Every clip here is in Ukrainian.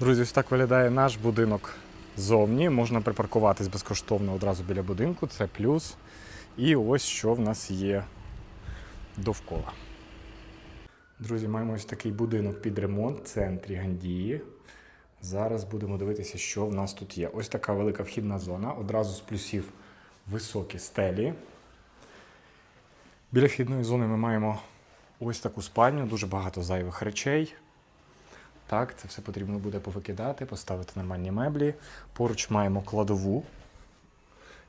Друзі, ось так виглядає наш будинок ззовні. Можна припаркуватись безкоштовно одразу біля будинку, це плюс. І ось що в нас є довкола. Друзі, маємо ось такий будинок під ремонт в центрі Гандії. Зараз будемо дивитися, що в нас тут є. Ось така велика вхідна зона. Одразу з плюсів високі стелі. Біля вхідної зони ми маємо ось таку спальню, дуже багато зайвих речей. Так, це все потрібно буде повикидати, поставити нормальні меблі. Поруч маємо кладову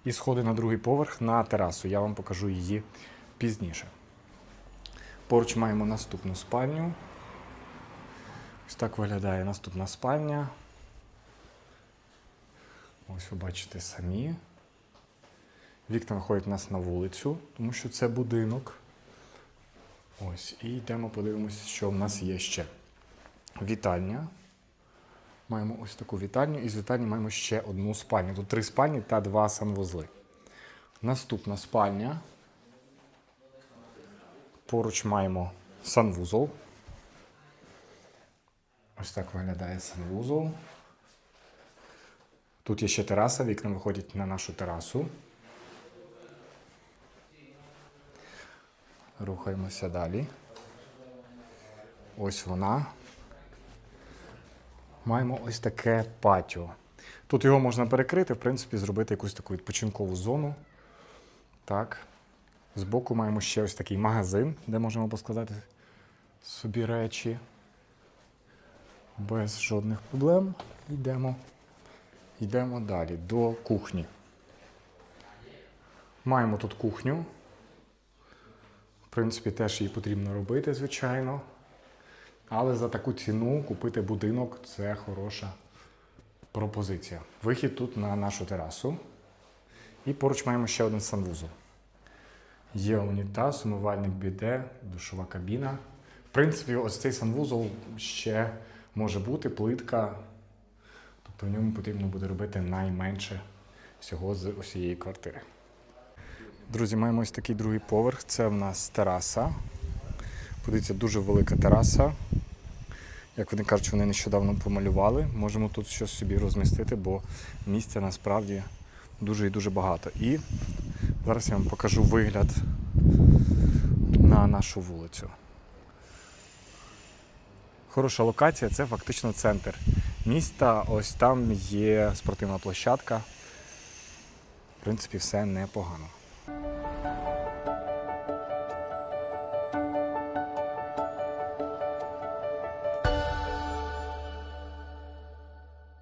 і сходи на другий поверх на терасу. Я вам покажу її пізніше. Поруч маємо наступну спальню. Ось так виглядає наступна спальня. Ось ви бачите самі. Вікна виходять у нас на вулицю, тому що це будинок. Ось, і йдемо подивимося, що в нас є ще. Вітальня. Маємо ось таку вітальню, і з вітальні маємо ще одну спальню. Тут три спальні та два санвузли. Наступна спальня. Поруч маємо санвузол. Ось так виглядає санвузол. Тут є ще тераса, вікна виходять на нашу терасу. Рухаємося далі. Ось вона. Маємо ось таке патіо. Тут його можна перекрити, в принципі, зробити якусь таку відпочинкову зону. Так. Збоку маємо ще ось такий магазин, де можемо поскладати собі речі. Без жодних проблем. Йдемо. Йдемо далі до кухні. Маємо тут кухню. В принципі, теж її потрібно робити, звичайно. Але за таку ціну купити будинок це хороша пропозиція. Вихід тут на нашу терасу. І поруч маємо ще один санвузол. Є унітаз, умивальник біде, душова кабіна. В принципі, ось цей санвузол ще може бути плитка. Тобто в ньому потрібно буде робити найменше всього з усієї квартири. Друзі, маємо ось такий другий поверх. Це в нас тераса. Подивіться, дуже велика тераса. Як вони кажуть, вони нещодавно помалювали. Можемо тут щось собі розмістити, бо місця насправді дуже і дуже багато. І зараз я вам покажу вигляд на нашу вулицю. Хороша локація це фактично центр міста. Ось там є спортивна площадка. В принципі, все непогано.